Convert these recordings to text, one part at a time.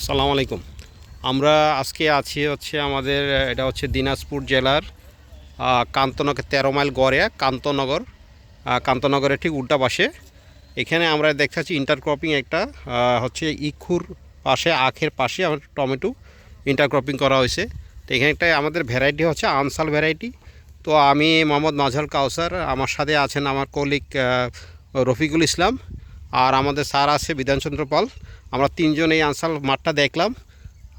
আসসালামু আলাইকুম। আমরা আজকে আছি হচ্ছে আমাদের, এটা হচ্ছে দিনাজপুর জেলার কান্তনগর, তেরো মাইল গড়ে কান্তনগর কান্তনগরের ঠিক উল্টা পাশে। এখানে আমরা দেখতে পাচ্ছি ইন্টারক্রপিং একটা হচ্ছে ইক্ষুর পাশে, আখের পাশে আমার টমেটো ইন্টারক্রপিং করা হয়েছে। তো এখানে একটা আমাদের ভ্যারাইটি হচ্ছে, আনসাল ভ্যারাইটি তো আমি মোহাম্মদ মাজহাল কাউসার, আমার সাথে আছেন আমার কলিগ রফিকুল ইসলাম। আর আমাদের স্যার আছে বিধানচন্দ্র পাল। আমরা তিনজন এই আনসাল মাঠটা দেখলাম।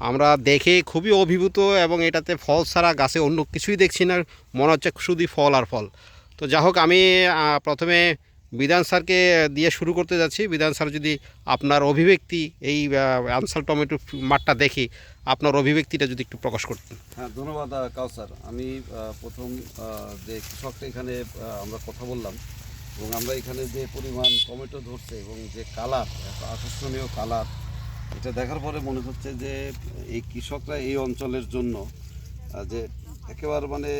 আমরা দেখে খুবই অভিভূত এবং এটাতে ফল ছাড়া গাছে অন্য কিছুই দেখছি না। মনে হচ্ছে শুধুই ফল আর ফল। তো যা হোক আমি প্রথমে বিধান স্যারকে দিয়ে শুরু করতে যাচ্ছি। বিধান স্যার যদি আপনার অভিব্যক্তি এই আনসাল টমেটো মাঠটা দেখি আপনার অভিব্যক্তিটা যদি একটু প্রকাশ করতেন। হ্যাঁ ধন্যবাদ আহ, কাউসার। আমি প্রথম যে কৃষকটা এখানে আমরা কথা বললাম এবং আমরা এখানে যে পরিমাণ টমেটো ধরছে এবং যে কালার, এত আকর্ষণীয় কালার, এটা দেখার পরে মনে হচ্ছে যে এই কৃষকরা এই অঞ্চলের জন্য যে একেবারে মানে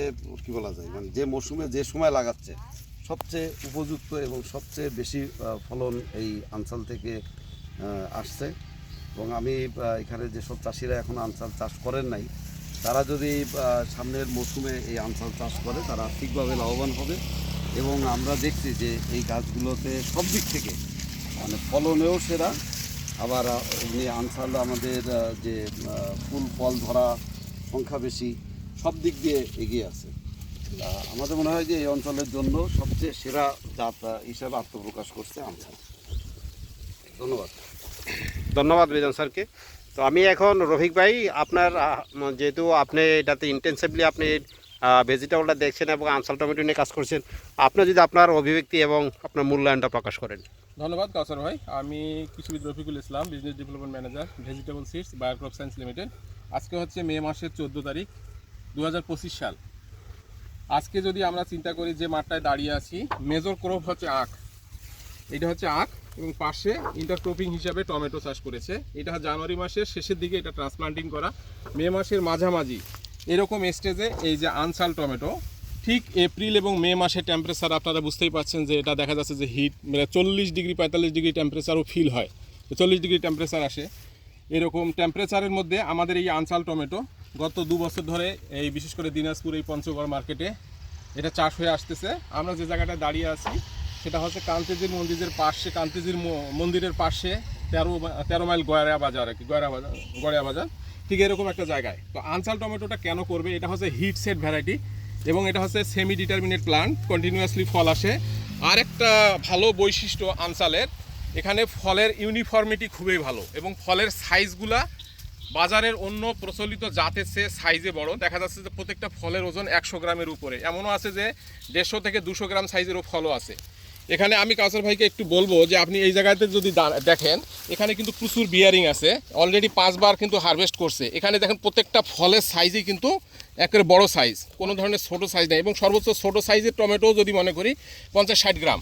কি বলা যায় মানে যে মৌসুমে যে সময় লাগাচ্ছে, সবচেয়ে উপযুক্ত এবং সবচেয়ে বেশি ফলন এই আনসাল থেকে আসছে। এবং আমি এখানে যেসব চাষিরা এখন আনসাল চাষ করেন নাই, তারা যদি সামনের মৌসুমে এই আনসাল চাষ করে, তারা ঠিকভাবে লাভবান হবে। এবং আমরা দেখছি যে এই গাছগুলোতে সব দিক থেকে মানে ফলনেও সেরা। আবার এমনি আনসাল আমাদের যে ফুল, ফল ধরা সংখ্যা বেশি, সব দিক দিয়ে এগিয়ে আছে। আমাদের মনে হয় যে এই অঞ্চলের জন্য সবচেয়ে সেরা জাত হিসাবে আত্মপ্রকাশ করছে আনসাল ধন্যবাদ। ধন্যবাদ বিধান স্যারকে। তো আমি এখন রফিক ভাই, আপনার যেহেতু আপনি এটাতে ইন্টেন্সিভলি আপনি ভেজিটেবলটা দেখছেন এবং আনসাল টমেটো নিয়ে কাজ করছেন। আপনি যদি আপনার অভিব্যক্তি এবং আপনার মূল্যায়নটা প্রকাশ করেন। ধন্যবাদ, কাউসার ভাই। আমি কৃষিবিদ Rafiqul Islam business development manager vegetable seeds Biocrop science limited আজকে হচ্ছে মে মাসের চোদ্দ তারিখ দু হাজার পঁচিশ সাল। আজকে যদি আমরা চিন্তা করি যে মাঠটায় দাঁড়িয়ে আছি মেজর ক্রপ হচ্ছে আখ। এটা হচ্ছে আখ এবং পাশে ইন্টারক্রপিং হিসাবে টমেটো চাষ করেছে। এটা জানুয়ারি মাসের শেষের দিকে এটা ট্রান্সপ্লান্টিং করা। মে মাসের মাঝামাঝি এরকম স্টেজে এই যে আনসাল টমেটো, ঠিক এপ্রিল এবং মে মাসে টেম্পারেচার আপনারা বুঝতেই পারছেন যে এটা দেখা যাচ্ছে যে হিট মানে চল্লিশ ডিগ্রি, পঁয়তাল্লিশ ডিগ্রি টেম্পারেচারও ফিল হয়। চল্লিশ ডিগ্রি টেম্পারেচার আসে। এরকম টেম্পারেচারের মধ্যে আমাদের এই আনসাল টমেটো গত দু বছর ধরে এই বিশেষ করে দিনাজপুর এই পঞ্চগড় মার্কেটে এটা চাষ হয়ে আসতেছে। আমরা যে জায়গাটায় দাঁড়িয়ে আছি, সেটা হচ্ছে কান্তেজির মন্দিরের পাশে কান্তেজির মন্দিরের পাশে তেরো তেরো মাইল গয়রা বাজার আর কি, গয়রা বাজার গড়িয়া বাজার। ঠিক এরকম একটা জায়গায়। তো আনসাল টমেটোটা কেন করবে? এটা হচ্ছে হিট সেট ভ্যারাইটি এবং এটা হচ্ছে সেমি ডিটারমিনেট প্লান্ট কন্টিনিউয়াসলি ফল আসে। আর একটা ভালো বৈশিষ্ট্য আনসালের, এখানে ফলের ইউনিফর্মিটি খুবই ভালো এবং ফলের সাইজগুলা বাজারের অন্য প্রচলিত জাতের চেয়ে সাইজে বড়। দেখা যাচ্ছে যে প্রত্যেকটা ফলের ওজন একশো গ্রামের উপরে। এমনও আছে যে দেড়শো থেকে দুশো গ্রাম সাইজেরও ফলও আছে। এখানে আমি কাউসার ভাইকে একটু বলব যে আপনি এই জায়গাতে যদি দেখেন এখানে কিন্তু প্রচুর বিয়ারিং আছে। অলরেডি পাঁচবার কিন্তু হারভেস্ট করছে। এখানে দেখেন প্রত্যেকটা ফলের সাইজই কিন্তু একেবারে বড় সাইজ কোনো ধরনের ছোটো সাইজ নেই এবং সর্বোচ্চ ছোট সাইজের টমেটো যদি মনে করি পঞ্চাশ ষাট গ্রাম।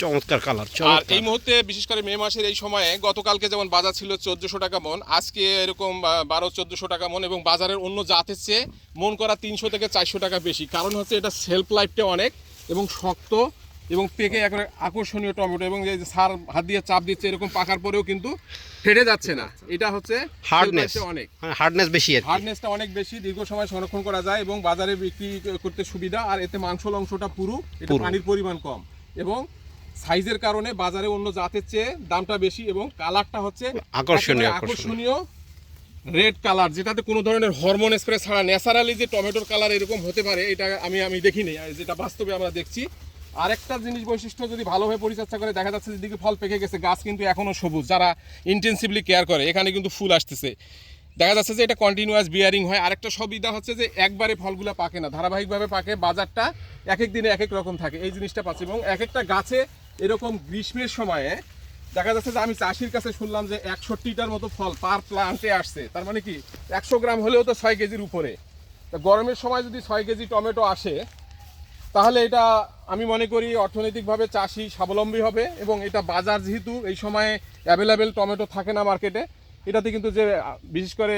চমৎকার কালার আর এই মুহূর্তে বিশেষ করে মে মাসের এই সময়ে গতকালকে যেমন বাজার ছিল চোদ্দোশো টাকা মন আজকে এরকম বারো চোদ্দোশো টাকা মন এবং বাজারের অন্য জাতের চেয়ে মন করা তিনশো থেকে চারশো টাকা বেশি। কারণ হচ্ছে এটা সেলফ লাইফটা অনেক এবং শক্ত এবং পেকে একবারে আকর্ষণীয় টমেটো এবং এই যে সার হাত দিয়ে চাপ দিচ্ছে এরকম পাকার পরেও কিন্তু ফেটে যাচ্ছে না। এটা হচ্ছে হার্ডনেস অনেক। হার্ডনেস বেশি আর হার্ডনেসটা অনেক বেশি দীর্ঘ সময় সংরক্ষণ করা যায় এবং বাজারে বিক্রি করতে সুবিধা আর এতে মাংস অংশটা পুরু এটা। পানির পরিমাণ কম। এবং সাইজের কারণে বাজারে অন্য জাতের চেয়ে দামটা বেশি এবং কালারটা হচ্ছে আকর্ষণীয়, আকর্ষণীয়। রেড কালার যেটাতে কোনো ধরনের হরমোন স্প্রে ছাড়া ন্যাচারালি যে টমেটোর কালার এরকম হতে পারে এটা আমি আমি দেখিনি আর যেটা বাস্তবে আমরা দেখছি। আরেকটা জিনিস বৈশিষ্ট্য যদি ভালোভাবে পরিচর্যা করে, দেখা যাচ্ছে যেদিকে ফল পেকে গেছে, গাছ কিন্তু এখনও সবুজ। যারা ইন্টেন্সিভলি কেয়ার করে, এখানে কিন্তু ফুল আসতেছে। দেখা যাচ্ছে যে এটা কন্টিনিউয়াস বিয়ারিং হয়। আরেকটা সুবিধা হচ্ছে যে একবারে ফলগুলো পাকে না, ধারাবাহিকভাবে পাকে, বাজারটা এক এক দিনে এক এক রকম থাকে। এই জিনিসটা পাচ্ছে। এবং এক একটা গাছে এরকম গ্রীষ্মের সময়ে দেখা যাচ্ছে যে আমি চাষির কাছে শুনলাম যে একষট্টিটার মতো ফল পার প্লান্টে আসছে। তার মানে কি, একশো গ্রাম হলেও তো ছয় কেজির উপরে। তা গরমের সময় যদি ছয় কেজি টমেটো আসে তাহলে এটা আমি মনে করি অর্থনৈতিকভাবে চাষি স্বাবলম্বী হবে এবং এটা বাজার যেহেতু এই সময়ে অ্যাভেলেবেল টমেটো থাকে না মার্কেটে এটাতে কিন্তু যে, বিশেষ করে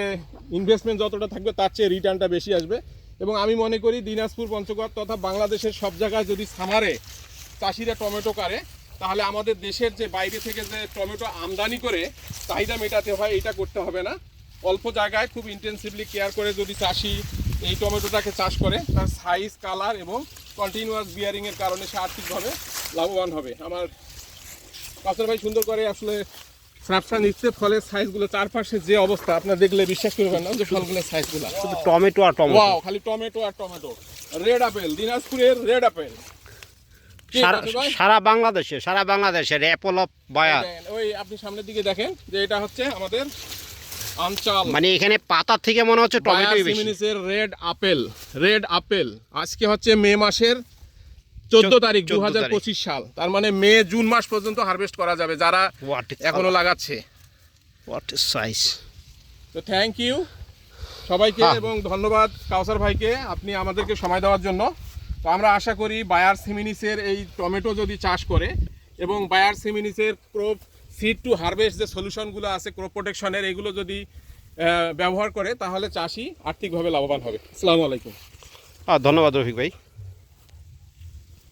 ইনভেস্টমেন্ট যতটা থাকবে তার চেয়ে রিটার্নটা বেশি আসবে। এবং আমি মনে করি দিনাজপুর পঞ্চগড় তথা বাংলাদেশের সব জায়গায় যদি সামারে চাষিরা টমেটো কারে তাহলে আমাদের দেশের যে বাইরে থেকে যে টমেটো আমদানি করে চাহিদা মেটাতে হয়, এটা করতে হবে না। অল্প জায়গায় খুব ইন্টেন্সিভলি কেয়ার করে যদি চাষি এই টমেটোটাকে চাষ করে, তার সাইজ কালার এবং কন্টিনিউয়াস বিয়ারিং এর কারণে সে আর্থিকভাবে লাভবান হবে। আমার কাসর ভাই সুন্দর করে আসলে স্ন্যাপশট নিচ্ছে ফলের সাইজগুলো চারপাশে যে অবস্থা আপনার দেখলে বিশ্বাস করবেন না যে ফলগুলোর সাইজগুলো শুধু টমেটো আর টমেটো ওয়াও খালি টমেটো আর টমেটো রেড আপেল দিনাজপুরের রেড আপেল সারা বাংলাদেশে সারা বাংলাদেশের অ্যাপল অফ বায়ার ওই আপনি সামনের দিকে দেখেন যে এটা হচ্ছে আমাদের আমচাল মানে এখানে পাতা থেকে মনে হচ্ছে টমেটোই বেশি। Red apple red apple. আজকে হচ্ছে মে মাসের চোদ্দ তারিখ দু হাজার পঁচিশ সাল। তার মানে মে জুন মাস পর্যন্ত হারভেস্ট করা যাবে যারা এখনও লাগাচ্ছে। হোয়াট সাইজ তো থ্যাংক ইউ সবাইকে হ্যাঁ। এবং ধন্যবাদ কাউসার ভাইকে আপনি আমাদেরকে সময় দেওয়ার জন্য। তো আমরা আশা করি বায়ার সিমিনিসের এই টমেটো যদি চাষ করে এবং বায়ার সিমিনিসের ক্রপ সিড টু হারভেস্ট যে সলিউশনগুলো আছে ক্রপ প্রোটেকশনের এগুলো যদি ব্যবহার করে, তাহলে চাষি আর্থিকভাবে লাভবান হবে। আসসালামু আলাইকুম। হ্যাঁ ধন্যবাদ রফিক ভাই।